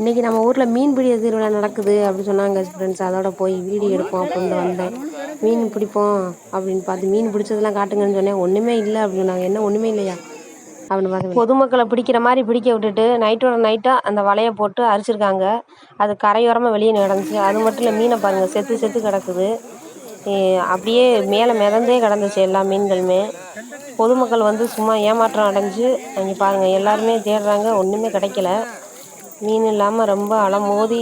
இன்றைக்கி நம்ம ஊரில் மீன்பிடி திருவிழா நடக்குது அப்படின்னு சொன்னாங்க ஃப்ரெண்ட்ஸ் அதோட போய் வீடியோ எடுப்போம் அப்படின்னு வந்தேன். மீன் பிடிப்போம் அப்படின்னு பார்த்து மீன் பிடிச்சதெல்லாம் காட்டுங்கன்னு சொன்னேன். ஒன்றுமே இல்லை அப்படின்னு சொன்னாங்க. என்ன ஒன்றுமே இல்லையா? அப்படின்னு பார்த்து பொதுமக்களை பிடிக்கிற மாதிரி பிடிக்க விட்டுட்டு நைட்டோட நைட்டாக அந்த வலையை போட்டு அரிச்சிருக்காங்க. அது கரையோரமாக வெளியே நடந்துச்சு. அது மட்டும் இல்லை மீனை பாருங்கள் செத்து செத்து கிடக்குது. அப்படியே மேலே மிதந்தே கிடந்துச்சு எல்லா மீன்களுமே. பொதுமக்கள் வந்து சும்மா ஏமாற்றம் அடைஞ்சு அங்கே பாருங்கள் எல்லாருமே தேடுறாங்க. ஒன்றுமே கிடைக்கல. மீன் இல்லாமல் ரொம்ப அலமோதி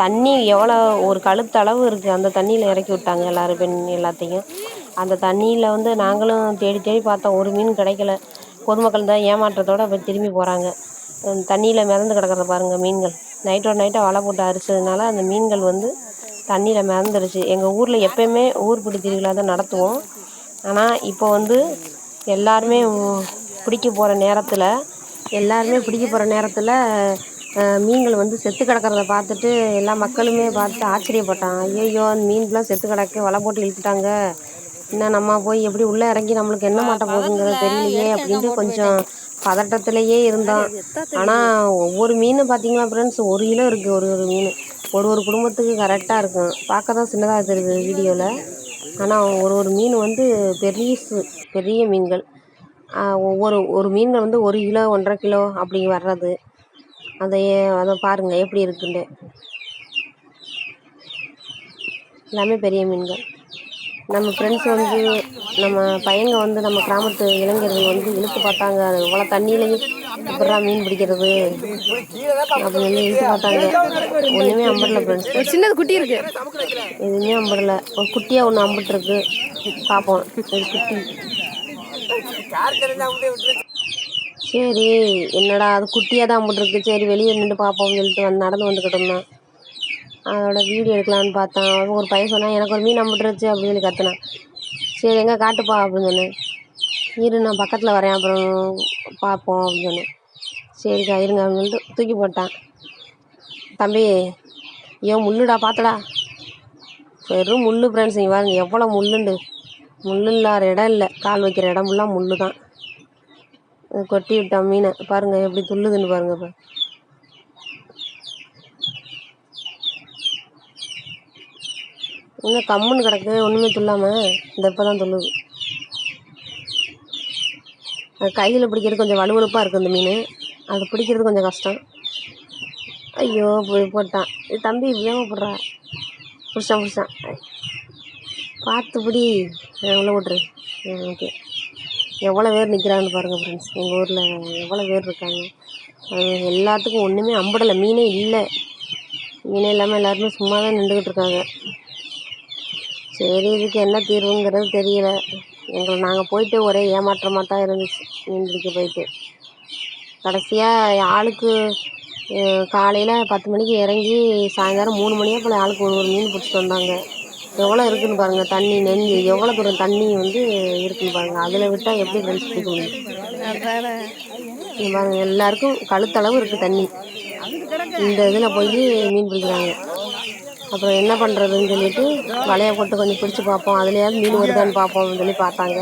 தண்ணி எவ்வளோ ஒரு கழுத்தளவு இருக்குது அந்த தண்ணியில் இறக்கி விட்டாங்க எல்லாரும் பெண் எல்லாத்தையும். அந்த தண்ணியில் வந்து நாங்களும் தேடி தேடி பார்த்தோம். ஒரு மீன் கிடைக்கல. பொதுமக்கள் தான் ஏமாற்றத்தோடு போய் திரும்பி போகிறாங்க தண்ணியில் மிதந்து கிடக்கிறத பாருங்கள் மீன்கள். நைட்டோட நைட்டாக வலை போட்டு அரிச்சதுனால அந்த மீன்கள் வந்து தண்ணியில் மிதந்துருச்சு. எங்கள் ஊரில் எப்பயுமே ஊர்பிடி திருவிழா தான் நடத்துவோம். ஆனால் இப்போ வந்து எல்லாருமே பிடிக்க போகிற நேரத்தில் எல்லாருமே பிடிக்க போகிற நேரத்தில் மீன்கள் வந்து செத்து கிடக்கிறத பார்த்துட்டு எல்லா மக்களுமே பார்த்து ஆச்சரியப்பட்டான் ஐயோ அந்த மீன்லாம் செத்து கிடக்கு வலை போட்டு இழுத்துட்டாங்க. என்ன நம்ம போய் எப்படி உள்ளே இறங்கி நம்மளுக்கு என்ன மாட்ட போகுதுங்கிறது தெரியலையே அப்படின்ட்டு கொஞ்சம் பதட்டத்திலேயே இருந்தோம். ஆனால் ஒவ்வொரு மீனும் பார்த்தீங்களா ஃப்ரெண்ட்ஸ் ஒரு கிலோ இருக்குது ஒரு ஒரு மீன். ஒரு ஒரு குடும்பத்துக்கு கரெக்டாக இருக்கும். பார்க்க தான் சின்னதாக தெரியுது வீடியோவில் ஆனால் ஒரு ஒரு மீன் வந்து பெரிய பெரிய மீன்கள். ஒவ்வொரு ஒரு மீன்கள் வந்து ஒரு கிலோ ஒன்றரை கிலோ அப்படி வர்றது. அதை அதை பாருங்கள் எப்படி இருக்குன்ட்டு எல்லாமே பெரிய மீன்கள். நம்ம ஃப்ரெண்ட்ஸ் வந்து நம்ம பையங்க வந்து நம்ம கிராமத்து இளைஞர்கள் வந்து இழுத்து பார்த்தாங்க. அது இவ்வளோ தண்ணியிலையும் எப்படா மீன் பிடிக்கிறது? அப்படின்னு இழுத்து பார்த்தாங்க. ஒன்றுமே அம்படல ஃப்ரெண்ட்ஸ் ஒரு சின்னது குட்டி இருக்கு. எதுவுமே அம்படல ஒரு குட்டியாக ஒன்று அம்பிட்டுருக்கு பார்ப்போம் ஒரு குட்டி. சரி என்னடா அது குட்டியாக தான் போட்டிருக்கு. சரி வெளியே நின்று பார்ப்போம்னு சொல்லிட்டு வந்து நடந்து வந்துக்கிட்டு இருந்தேன். அதோட வீடியோ எடுக்கலான்னு பார்த்தேன். அவன் ஒரு பையன் சொன்னான் எனக்கு ஒரு மீன் அம்பிட்டுருச்சு அப்படின்னு சொல்லி கற்றுனேன் சரி எங்கே காட்டுப்பா அப்படின்னு சொன்னேன். இரு நான் பக்கத்தில் வரேன். அப்புறம் பார்ப்போம் அப்படின்னு சொன்னேன். சரிக்கா இருங்க அப்படின்னு சொல்லிட்டு தூக்கி போட்டான். தம்பி ஏன் முள்ளுடா பார்த்தடா வெறும் முள் ஃப்ரெண்ட்ஸ் நீங்கள் பாருங்க எவ்வளோ முள்ளுண்டு. முள் இல்லாத இடம் இல்லை. கால் வைக்கிற இடம் ஃபுல்லாக முள்ளு தான் கொட்டி விட்டான் மீனை. பாருங்கள் எப்படி துள்ளுதுன்னு பாருங்க இப்போ. இன்னும் கம்முன்னு கிடக்கு ஒன்றுமே துள்ளாமல் இந்த இப்போ தான் துள்ளுது. அது கையில் பிடிக்கிறது கொஞ்சம் வலுவலுப்பாக இருக்குது இந்த மீன். அது பிடிக்கிறது கொஞ்சம் கஷ்டம். ஐயோ போய் போட்டான். இது தம்பி வேகப்படுறா போடுறா. பிடிச்சான் பிடிச்சான். பார்த்து பிடி. உள்ள விட்ரு ஓகே. எவ்வளோ பேர் நிற்கிறாங்கன்னு பாருங்கள் ஃப்ரெண்ட்ஸ் எங்கள் ஊரில் எவ்வளோ பேர் இருக்காங்க? எல்லாத்துக்கும் ஒன்றுமே அம்படலை மீனே இல்லை. மீனே இல்லாமல் எல்லாருமே சும்மா தான் நின்றுக்கிட்டு இருக்காங்க. சரி இதுக்கு என்ன தீர்வுங்கிறது தெரியல. எங்களை நாங்கள் போயிட்டு ஒரே ஏமாற்றமாக தான் இருந்துச்சு மீன் பிடிக்க போயிட்டு. கடைசியாக ஆளுக்கு காலையில் பத்து மணிக்கு இறங்கி சாயங்காலம் மூணு மணியாக போல் ஆளுக்கு ஒரு ஒரு மீன் பிடிச்சிட்டு வந்தாங்க. எவ்வளோ இருக்குன்னு பாருங்கள் தண்ணி நெஞ்சு எவ்வளோ தூரம் தண்ணி வந்து இருக்குன்னு பாருங்கள் அதில் விட்டால் எப்படி ஃப்ரெண்ட்ஸ் பிடிக்க முடியும்? பாருங்கள் பாருங்க எல்லாருக்கும் கழுத்தளவு இருக்குது தண்ணி. இந்த இதில் போய் மீன் பிடிக்கிறாங்க. அப்புறம் என்ன பண்ணுறதுன்னு சொல்லிட்டு வலையை போட்டு கொஞ்சம் பிடிச்சி பார்ப்போம். அதுலேயாவது மீன் வருதான்னு பார்ப்போம்னு சொல்லி பார்த்தாங்க.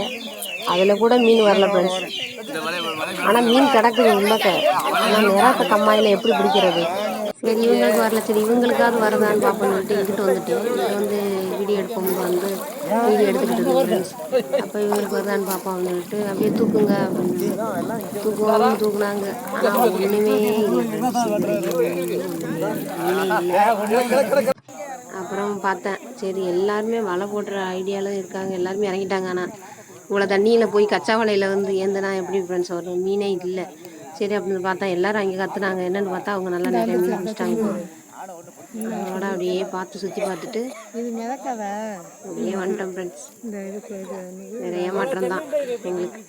அதில் கூட மீன் வரல ஃப்ரெண்ட்ஸ் ஆனால் மீன் கிடக்குது உள்ளக்க ஆனால் நிறத்த கம்மாயில் எப்படி பிடிக்கிறது? சரி இவங்களுக்கு வரல. சரி இவங்களுக்காவது வருதான்னு பார்ப்போம்னு சொல்லிட்டு இங்கிட்டு வந்துட்டு வந்து வீடியோ எடுப்போம் வந்து வீடியோ எடுத்துக்கிட்டு இருந்தோம் அப்போ இவங்களுக்கு வருதான்னு பார்ப்போம்னு சொல்லிட்டு அப்படியே தூக்குங்க அப்படின்னு. தூக்குவோம் தூக்குனாங்க. ஆனால் ஒன்றுமே இல்லை. அப்புறம் பார்த்தேன் சரி எல்லாருமே வலை போடுற ஐடியாவில் இருக்காங்க. எல்லாருமே இறங்கிட்டாங்க. ஆனால் இவ்வளோ தண்ணியில் போய் கச்சா வலையில் வந்து ஏந்தனா எப்படி ஃப்ரெண்ட்ஸ் வரும் மீனே இல்லை. சரி அப்படின்னு பார்த்தா எல்லாரும் அங்கே கத்துனாங்க. என்னென்னு பார்த்தா அவங்க நல்லா நிறைய மீன் பிடிச்சிட்டாங்க. அதோட அப்படியே பார்த்து சுற்றி பார்த்துட்டு இது மிதக்காத? அப்படியே வந்துட்டோம் ஃப்ரெண்ட்ஸ் இந்த இதுக்கு இது வேறு ஏமாற்றம் தான் எங்களுக்கு.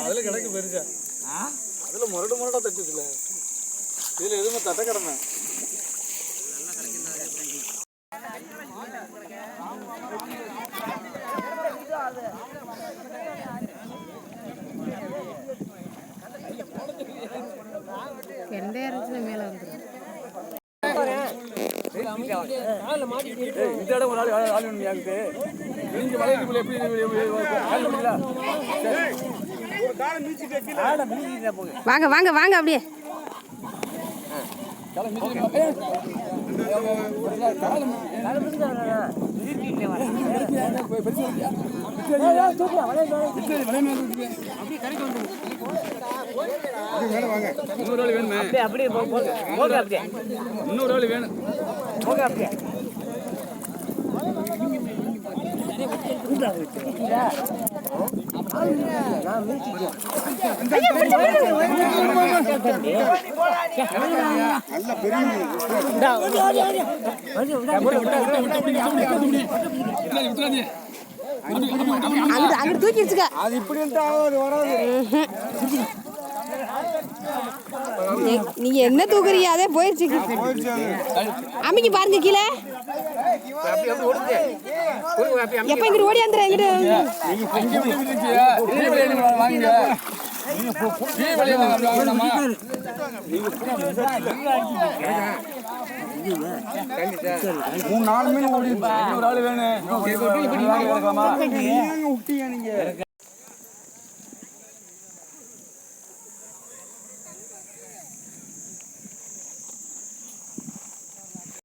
அதுல கிடக்கு பெருசா. அதுல முரடு முரடா தட்டுதுல இதுல எதுவுமே தட்ட கிடமை. எந்த இறச்சுல மேலே வந்துடும் இந்த இடம் ஒரு ஆள் ஆள் ஆள் வேணும் எனக்கு நீங்க வளையத்துக்குள்ள எப்படி ஆள்? வாங்க வாங்க வாங்க அப்படியே. காலை மிதிச்சு போ. இன்னொரு வேணும் அங்கிட்டு அங்கிட்டு தூக்கிடுச்சுக்க அது இப்படி வராது நீங்க என்ன தூக்குறீங்க அதே. போயிடுச்சு அமைக்கி பாருங்க கீழே. எப்ப ஓடி இங்க வாங்குங்க. மூணு நாலு மீன் ஓடி. ஆள் வேணும். வாங்கி. எடுக்கலாமா